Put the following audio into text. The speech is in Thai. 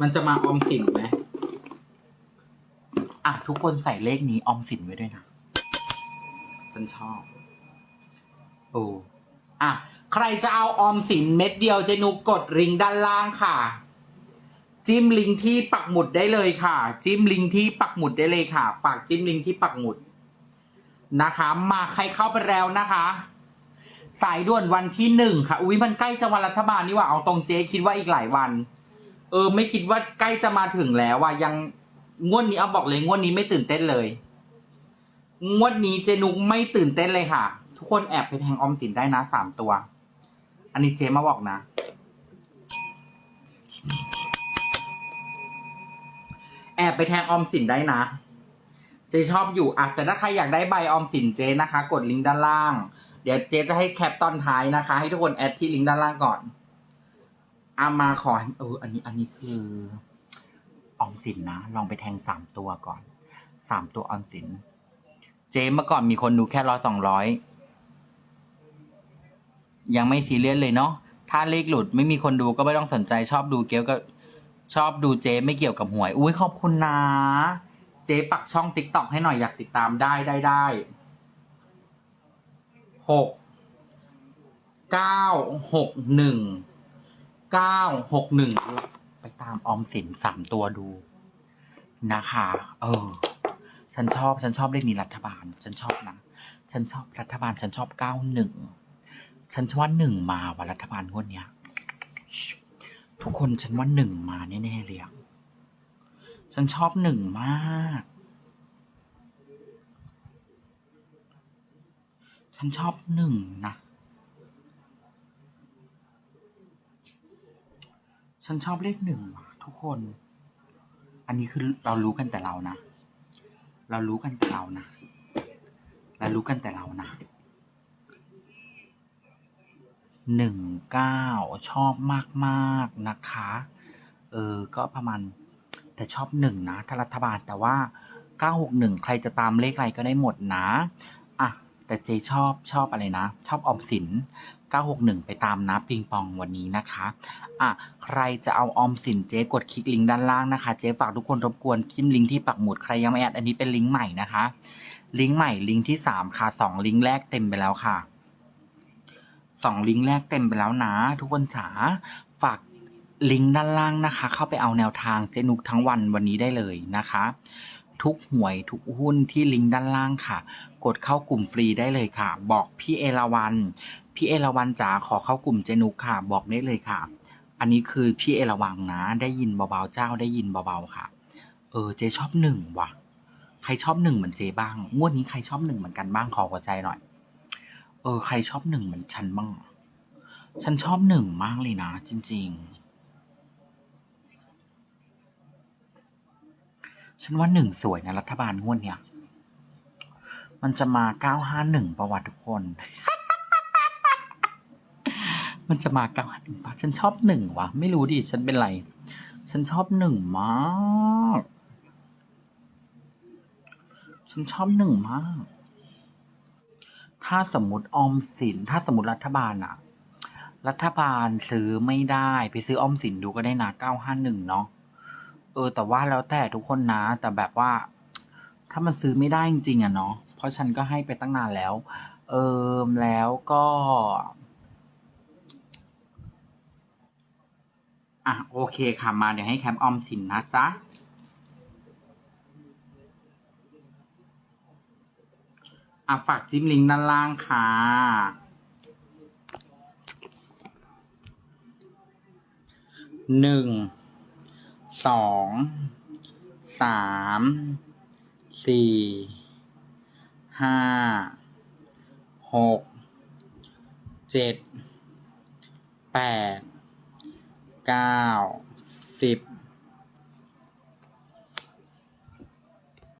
มันจะมาออมสินไหมอะ ทุกคนใส่เลขนี้ออมสินไว้ด้วยนะ ฉันชอบ โอ้อะ ใครจะเอาออมสินเม็ดเดียวเจนุกกดลิงก์ด้านล่างค่ะ จิ้มลิงก์ที่ปักหมุดได้เลยค่ะ จิ้มลิงก์ที่ปักหมุดได้เลยค่ะ ฝากจิ้มลิงก์ที่ปักหมุดนะคะ มาใครเข้าไปแล้วนะคะ สายด่วนวันที่หนึ่งค่ะ อุ้ยมันใกล้จะวันรัฐบาลนี่หว่าเอาตรงเจ๊คิดว่าอีกหลายวัน เออ ไม่คิดว่าใกล้จะมาถึงแล้วว่ะยังงวดนี้เอาบอกเลยงวดนี้ไม่ตื่นเต้นเลย งวดนี้เจนุกไม่ตื่นเต้นเลยค่ะ ทุกคนแอบไปแทงออมสินได้นะสามตัว อันนี้เจมาบอกนะ แอบไปแทงออมสินได้นะ เจชอบอยู่อะแต่ถ้าใครอยากได้ใบออมสินเจนะคะ กดลิงก์ด้านล่าง เดี๋ยวเจจะให้แคปตอนท้ายนะคะ ให้ทุกคนแอดที่ลิงก์ด้านล่างก่อน อามาขอเอออันนี้อันนี้คือออมสินนะ ลองไปแทงสามตัวก่อน สามตัวออมสิน เจมเมื่อก่อนมีคนดูแค่ร้อยสองร้อย ยังไม่ซีเรียสเลยเนาะ ถ้าเลขหลุดไม่มีคนดูก็ไม่ต้องสนใจชอบดูเกลก็ ชอบดูเจไม่เกี่ยวกับหวย อุ้ยขอบคุณนะ เจปักช่องติ๊กต็อกให้หน่อยอยากติดตามได้ได้ได้ หก เก้า หกหนึ่ง เก้าหกหนึ่งไปตามออมสินสามตัวดูนะคะ เออ ฉันชอบ ฉันชอบเลขนี้รัฐบาล ฉันชอบนะ ฉันชอบรัฐบาล ฉันชอบเก้าหนึ่ง ฉันว่าหนึ่งมาว่ะรัฐบาลงวดเนี้ย ทุกคนฉันว่าหนึ่งมาแน่ๆเลยอะฉันชอบหนึ่งมาก ฉันชอบหนึ่งนะ ฉันชอบเลขหนึ่งว่ะทุกคน อันนี้คือเรารู้กันแต่เรานะ เรารู้กันแต่เรานะ เรารู้กันแต่เรานะหนึ่งเก้าชอบมากมากๆนะคะ เออ ก็ประมาณ แต่ชอบหนึ่งนะถ้ารัฐบาลแต่ว่าเก้าหกหนึ่งใครจะตามเลขอะไรก็ได้หมดนะ อะ แต่เจชอบชอบอะไรนะ ชอบออมสิน เก้าหกหนึ่งไปตามนะปิงปองวันนี้นะคะอะใครจะเอาออมสินเจ๊กดคลิกลิงก์ด้านล่างนะคะ เจ๊ฝากทุกคนรบกวนคิมลิงก์ที่ปักหมุดใครยังไม่แอดอันนี้เป็นลิงก์ใหม่นะคะ ลิงก์ใหม่ลิงก์ที่สามค่ะสองลิงก์แรกเต็มไปแล้วค่ะสองลิงก์แรกเต็มไปแล้วนะ ทุกคนจ๋าฝากลิงก์ด้านล่างนะคะ เข้าไปเอาแนวทางเจนุกทั้งวันวันนี้ได้เลยนะคะ ทุกหวยทุกหุ้นที่ลิงก์ด้านล่างค่ะ กดเข้ากลุ่มฟรีได้เลยค่ะ บอกพี่เอราวัน พี่เอราวันจ๋าขอเข้ากลุ่มเจนุกค่ะ บอกได้เลยค่ะ อันนี้คือพี่เอราวังนะ ได้ยินเบาๆเจ้าได้ยินเบาๆค่ะ เออเจชอบหนึ่งว่ะ ใครชอบหนึ่งเหมือนเจบ้างงวดนี้ใครชอบหนึ่งเหมือนกันบ้างขอหัวใจหน่อย เออ ใครชอบหนึ่งเหมือนฉันบ้างฉันชอบหนึ่งมากเลยนะ จริง ๆ ฉันว่าหนึ่งสวยนะ รัฐบาลงวดเนี่ย มันจะมาเก้าห้าหนึ่งประวัติทุกคน มันจะมาเก้าห้าหนึ่งปะฉันชอบหนึ่งวะไม่รู้ดิฉันเป็นไร ฉันชอบหนึ่งมากฉันชอบหนึ่งมาก ถ้าสมมติออมสิน ถ้าสมมติรัฐบาลอะรัฐบาลซื้อไม่ได้ ไปซื้อออมสินดูก็ได้นะเก้าห้าหนึ่งเนาะ เออ แต่ว่าแล้วแต่ทุกคนนะ แต่แบบว่า ถ้ามันซื้อไม่ได้จริงๆอะเนาะ เพราะฉันก็ให้ไปตั้งนานแล้ว เออแล้วก็ อะโอเคค่ะมาเดี๋ยวให้แคมป์ออมสินนะจ๊ะอะฝากจิ้มลิงก์ด้านล่างค่ะหนึ่งสองสามสี่ห้าหกเจ็ดแปด เก้าสิบ